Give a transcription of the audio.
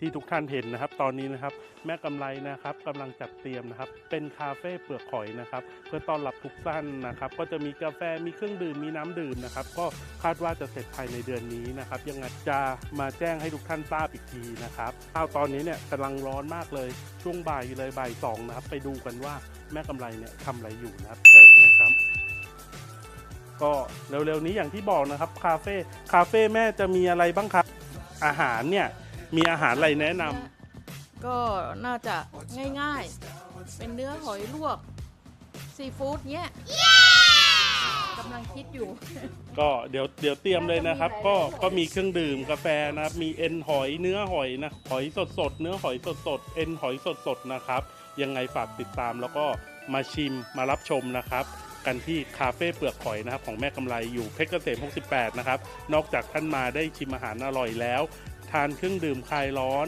ที่ทุกท่านเห็นนะครับ ตอนนี้นะครับ แม่กำไรนะครับกำลังจัดเตรียมนะครับ เป็นคาเฟ่เปลือกหอยนะครับ เพื่อต้อนรับทุกท่านนะครับ ก็จะมีกาแฟมีเครื่องดื่มมีน้ำดื่มนะครับ ก็คาดว่าจะเสร็จภายในเดือนนี้นะครับยังไงจะมาแจ้งให้ทุกท่านทราบอีกทีนะครับข้าวตอนนี้เนี่ยกำลังร้อนมากเลยช่วงบ่ายอยู่เลยบ่ายสองนะครับ ไปดูกันว่าแม่กำไรเนี่ยทำอะไรอยู่นะครับเชิญนะครับก็เร็วๆนี้อย่างที่บอกนะครับคาเฟ่คาเฟ่แม่จะมีอะไรบ้างครับ อาหารเนี่ย มีอาหารอะไรแนะนำก็น่าจะง่ายๆ เป็นเนื้อหอยลวก ซีฟู้ดเนี้ยกำลังคิดอยู่ ก็เดี๋ยวเดี๋ยวเตรียมเลยนะครับน่าจะมีก็หลายๆก็มีเครื่องดื่มกาแฟนะครับ มีเอ็นหอยเนื้อหอยนะหอยสดสดๆเนื้อหอยสดสดๆเอ็นหอยสดสดๆนะครับ ยังไงฝากติดตามแล้วก็มาชิมมารับชมนะครับ กันที่คาเฟ่เปลือกหอยนะครับของแม่กำไรอยู่เพชรเกษม 68 นะครับ นอกจากท่านมาได้ชิมอาหารอร่อยแล้ว ทานเครื่องดื่มคลายร้อน